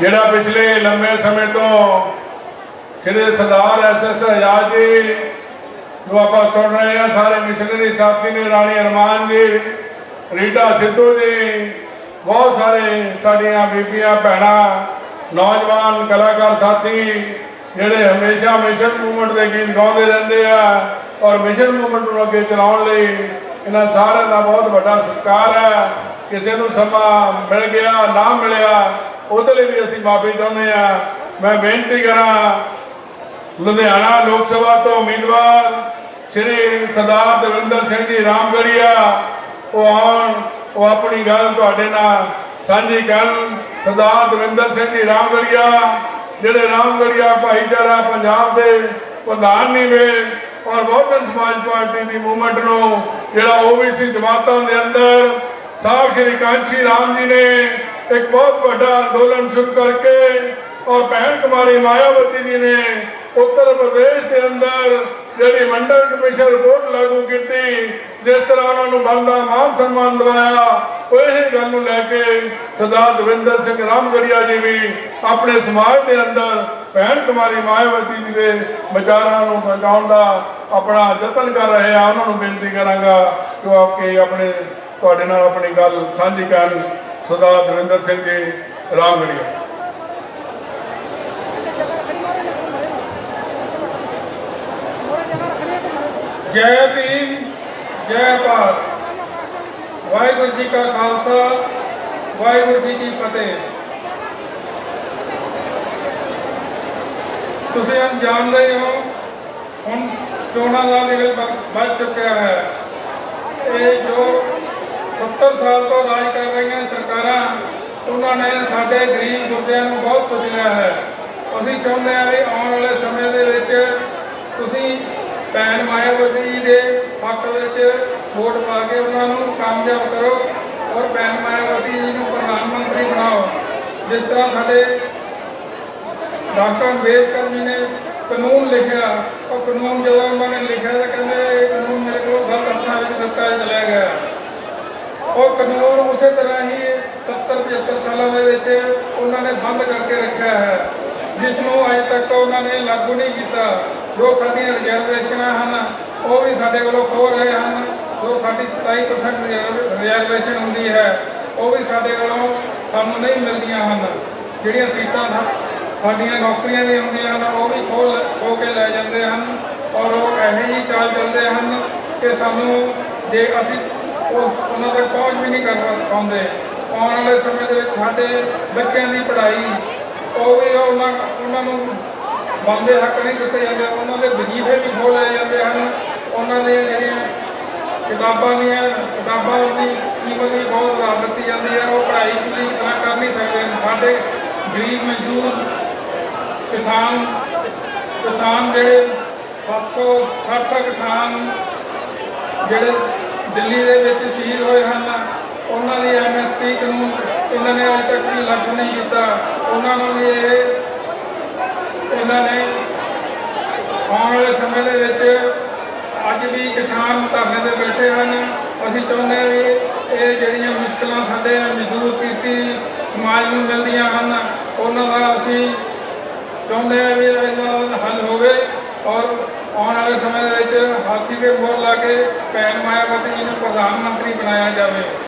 ਜਿਹੜਾ ਪਿਛਲੇ ਲੰਮੇ ਸਮੇਂ ਤੋਂ ਸ਼੍ਰੀ ਸਰਦਾਰ ਐਸਐਸ ਆਜ਼ਾਦ ਜੀ ਜੋ ਆਪਾਂ ਸੁਣ ਰਹੇ ਹਾਂ, ਸਾਰੇ ਮਿਸ਼ਨਰੀ ਸਾਥੀ ਨੇ, ਰਾਣੀ ਅਰਮਾਨ ਜੀ, ਰੀਟਾ ਸਿੱਧੂ ਜੀ, ਬਹੁਤ ਸਾਰੇ ਸਾਡੀਆਂ ਬੀਬੀਆਂ, ਭੈਣਾਂ, ਨੌਜਵਾਨ ਕਲਾਕਾਰ ਸਾਥੀ ਜਿਹੜੇ ਹਮੇਸ਼ਾ ਮਿਸ਼ਨ ਮੂਵਮੈਂਟ ਦੇ ਗੀਤ ਗਾਉਂਦੇ ਰਹਿੰਦੇ ਆ ਔਰ ਮਿਸ਼ਨ ਮੂਵਮੈਂਟ ਨੂੰ ਅੱਗੇ ਚਲਾਉਣ ਲਈ ਇਹਨਾਂ ਸਾਰਿਆਂ ਦਾ ਬਹੁਤ ਵੱਡਾ ਸਤਿਕਾਰ ਹੈ। ਕਿਸੇ ਨੂੰ ਸਮਾਂ ਮਿਲ ਗਿਆ, ਨਾ ਮਿਲਿਆ ਉਹਦੇ ਲਈ ਵੀ ਅਸੀਂ ਮਾਫੀ ਚਾਹੁੰਦੇ ਆ ਮੈਂ ਬੇਨਤੀ ਕਰਾਂ, ਲੁਧਿਆਣਾ ਲੋਕ ਸਭਾ ਤੋਂ ਉਮੀਦਵਾਰ ਸ਼੍ਰੀ ਸਰਦਾਰ ਦਵਿੰਦਰ ਸਿੰਘ ਜੀ ਰਾਮਗੜੀਆ, ਉਹ ਆਉਣ, ਉਹ ਆਪਣੀ ਗੱਲ ਤੁਹਾਡੇ ਨਾਲ ਸਾਂਝੀ ਕਰਨ। ਸਰਦਾਰ ਦਵਿੰਦਰ ਸਿੰਘ ਜੀ ਰਾਮਗੜੀਆ, ਜਿਹੜੇ ਰਾਮਗੜੀਆ ਭਾਈਚਾਰਾ ਪੰਜਾਬ ਦੇ ਪ੍ਰਧਾਨ ਨੀਵੇ ਔਰ ਬਹੁਜਨ ਸਮਾਜ ਪਾਰਟੀ ਦੀ ਮੂਵਮੈਂਟ ਨੂੰ, ਜਿਹੜਾ ਓਬੀਸੀ ਜਮਾਤਾਂ ਦੇ ਅੰਦਰ ਸਾਹਿਬ ਸ਼੍ਰੀ ਕਾਂਸ਼ੀ ਰਾਮ ਜੀ ਨੇ ਇੱਕ ਬਹੁਤ ਵੱਡਾ ਅੰਦੋਲਨ ਸ਼ੁਰੂ ਕਰਕੇ ਔਰ ਭੈਣ ਕੁਮਾਰੀ ਮਾਇਆਵਤੀ ਜੀ ਨੇ ਉੱਤਰ ਪ੍ਰਦੇਸ਼ ਦੇ ਅੰਦਰ ਜਿਹੜੀ ਮੰਡਲ ਕਮਿਸ਼ਨ ਰਿਪੋਰਟ ਲਾਗੂ ਕੀਤੀ, ਜਿਸ ਤਰ੍ਹਾਂ ਉਹਨਾਂ ਨੂੰ ਬੰਦਾ ਮਾਨ ਸਨਮਾਨ ਦਿਵਾਇਆ, ਉਹ ਇਹ ਗੱਲ ਨੂੰ ਲੈ ਕੇ ਸਰਦਾਰ ਦਵਿੰਦਰ ਸਿੰਘ ਰਾਮਗੜੀਆ ਜੀ ਵੀ ਆਪਣੇ ਸਮਾਜ ਦੇ ਅੰਦਰ ਭੈਣ ਕੁਮਾਰੀ ਮਾਇਆਵਤੀ ਜੀ ਦੇ ਵਿਚਾਰਾਂ ਨੂੰ ਪਹੁੰਚਾਉਣ ਦਾ ਆਪਣਾ ਯਤਨ ਕਰ ਰਹੇ ਆ। ਉਹਨਾਂ ਨੂੰ ਬੇਨਤੀ ਕਰਾਂਗਾ ਕਿ ਆਪਕੇ ਆਪਣੇ, ਤੁਹਾਡੇ ਨਾਲ ਆਪਣੀ ਗੱਲ ਸਾਂਝੀ ਕਰਨ। ਸਰਦਾਰ ਦਵਿੰਦਰ ਸਿੰਘ ਜੀ ਰਾਮਗੜੀਆ। ਜੈ ਭੀਮ, ਜੈ ਭਾਰਤ। ਵਾਹਿਗੁਰੂ ਜੀ ਕਾ ਖਾਲਸਾ, ਵਾਹਿਗੁਰੂ ਜੀ ਕੀ ਫਤਿਹ। ਤੁਸੀਂ ਹਮ ਜਾਣਦੇ ਹੋ ਹੁਣ ਚੋਣਾਂ ਦਾ ਨਿਕਲ ਵੱਜ ਚੁੱਕਿਆ ਹੈ। ਇਹ ਜੋ 70 ਸਾਲ ਤੋਂ ਰਾਜ ਕਰ ਰਹੀਆਂ ਸਰਕਾਰਾਂ, ਉਹਨਾਂ ਨੇ ਸਾਡੇ ਗਰੀਬ ਗੁਰਦਿਆਂ ਨੂੰ ਬਹੁਤ ਕੁਚਲਿਆ ਹੈ। ਅਸੀਂ ਚਾਹੁੰਦੇ ਹਾਂ ਵੀ ਆਉਣ ਵਾਲੇ ਸਮੇਂ ਦੇ ਵਿੱਚ ਤੁਸੀਂ ਭੈਣ ਮਾਇਆਵਤੀ ਜੀ ਦੇ ਹੱਕ ਵਿੱਚ ਵੋਟ ਪਾ ਕੇ ਉਹਨਾਂ ਨੂੰ ਕਾਮਯਾਬ ਕਰੋ ਔਰ ਭੈਣ ਮਾਇਆਵਤੀ ਜੀ ਨੂੰ ਪ੍ਰਧਾਨ ਮੰਤਰੀ ਬਣਾਓ। ਜਿਸ ਤਰ੍ਹਾਂ ਸਾਡੇ ਡਾਕਟਰ ਅੰਬੇਦਕਰ ਜੀ ਨੇ ਕਾਨੂੰਨ ਲਿਖਿਆ, ਉਹ ਕਾਨੂੰਨ ਜਦੋਂ ਉਹਨਾਂ ਨੇ ਲਿਖਿਆ ਤਾਂ ਕਹਿੰਦੇ ਇਹ ਕਾਨੂੰਨ ਮੇਰੇ ਕੋਲ ਗਲਤ ਅੱਖਾਂ ਵਿੱਚ ਦਿੱਤਾ ਚਲਾ ਗਿਆ ਉਹ ਕਾਨੂੰਨ ਉਸੇ ਤਰ੍ਹਾਂ ਹੀ 70 75 ਸਾਲਾਂ ਦੇ ਵਿੱਚ ਉਹਨਾਂ ਨੇ ਬੰਦ ਕਰਕੇ ਰੱਖਿਆ ਹੈ। ਜਿਸ ਨੂੰ ਅਜੇ ਤੱਕ ਉਹਨਾਂ ਨੇ ਲਾਗੂ ਨਹੀਂ ਕੀਤਾ। ਜੋ ਸਾਡੀਆਂ ਰਿਜ਼ਰਵੇਸ਼ਨਾਂ ਹਨ, ਉਹ ਵੀ ਸਾਡੇ ਕੋਲੋਂ ਖੋ ਰਹੇ ਹਨ। ਜੋ ਸਾਡੀ 27% ਰਿਜ਼ਰਵੇਸ਼ਨ ਹੁੰਦੀ ਹੈ, ਉਹ ਵੀ ਸਾਡੇ ਕੋਲੋਂ ਸਾਨੂੰ ਨਹੀਂ ਮਿਲਦੀਆਂ ਹਨ। ਜਿਹੜੀਆਂ ਸੀਟਾਂ ਸਾਡੀਆਂ ਨੌਕਰੀਆਂ ਦੀਆਂ ਹੁੰਦੀਆਂ ਹਨ, ਉਹ ਵੀ ਖੋ ਲੈ- ਖੋਹ ਕੇ ਲੈ ਜਾਂਦੇ ਹਨ। ਔਰ ਉਹ ਇਹੋ ਜਿਹੀ ਚਾਲ ਚੱਲਦੇ ਹਨ ਕਿ ਸਾਨੂੰ ਜੇ ਅਸੀਂ ਉਹ ਉਹਨਾਂ ਤੱਕ ਪਹੁੰਚ ਵੀ ਨਹੀਂ ਕਰ ਪਾਉਂਦੇ। ਆਉਣ ਵਾਲੇ ਸਮੇਂ ਦੇ ਵਿੱਚ ਸਾਡੇ ਬੱਚਿਆਂ ਦੀ ਪੜ੍ਹਾਈ, ਉਹ ਵੀ ਉਹਨਾਂ ਉਹਨਾਂ ਨੂੰ ਬੰਦੇ ਹੱਕ ਨਹੀਂ ਦਿੱਤੇ ਜਾਂਦੇ, ਉਹਨਾਂ ਦੇ ਵਜ਼ੀਫੇ ਵੀ ਖੋਹ ਲਏ ਜਾਂਦੇ ਹਨ। ਉਹਨਾਂ ਦੇ ਜਿਹੜੀਆਂ ਕਿਤਾਬਾਂ ਦੀਆਂ ਕਿਤਾਬਾਂ ਦੀ ਕੀਮਤ ਵੀ ਬਹੁਤ ਵਧਾ ਦਿੱਤੀ ਜਾਂਦੀ ਹੈ, ਉਹ ਪੜ੍ਹਾਈ ਪੂਰੀ ਤਰ੍ਹਾਂ ਕਰ ਨਹੀਂ ਸਕਦੇ। ਸਾਡੇ ਗਰੀਬ ਮਜ਼ਦੂਰ ਕਿਸਾਨ ਕਿਸਾਨ ਜਿਹੜੇ 760 ਕਿਸਾਨ ਜਿਹੜੇ ਦਿੱਲੀ ਦੇ ਵਿੱਚ ਸ਼ਹੀਦ ਹੋਏ ਹਨ। ਉਹਨਾਂ ਦੀ ਐਮਐਸਪੀ ਕਾਨੂੰਨ, ਇਹਨਾਂ ਨੇ ਅਜੇ ਤੱਕ ਵੀ ਲਾਗੂ ਨਹੀਂ ਕੀਤਾ। ਉਹਨਾਂ ਨੂੰ ਵੀ ਇਹ, ਇਹਨਾਂ ਨੇ ਆਉਣ ਵਾਲੇ ਸਮੇਂ ਦੇ ਵਿੱਚ ਅੱਜ ਵੀ ਕਿਸਾਨ ਧਰਨੇ ਤੇ ਬੈਠੇ ਹਨ। ਅਸੀਂ ਚਾਹੁੰਦੇ ਹਾਂ ਵੀ ਇਹ ਜਿਹੜੀਆਂ ਮੁਸ਼ਕਲਾਂ ਸਾਡੇ ਮਜ਼ਦੂਰ ਕੀਤੀ ਸਮਾਜ ਨੂੰ ਮਿਲਦੀਆਂ ਹਨ, ਉਹਨਾਂ ਦਾ ਅਸੀਂ ਚਾਹੁੰਦੇ ਹਾਂ ਵੀ ਇਹਨਾਂ ਦਾ ਹੱਲ ਹੋਵੇ ਔਰ ਆਉਣ ਵਾਲੇ ਸਮੇਂ ਦੇ ਵਿੱਚ ਮੋਹਰ ਲਾ ਕੇ ਭੈਣ ਮਾਇਆਵਤੀ ਜੀ ਨੂੰ ਪ੍ਰਧਾਨ ਮੰਤਰੀ ਬਣਾਇਆ ਜਾਵੇ।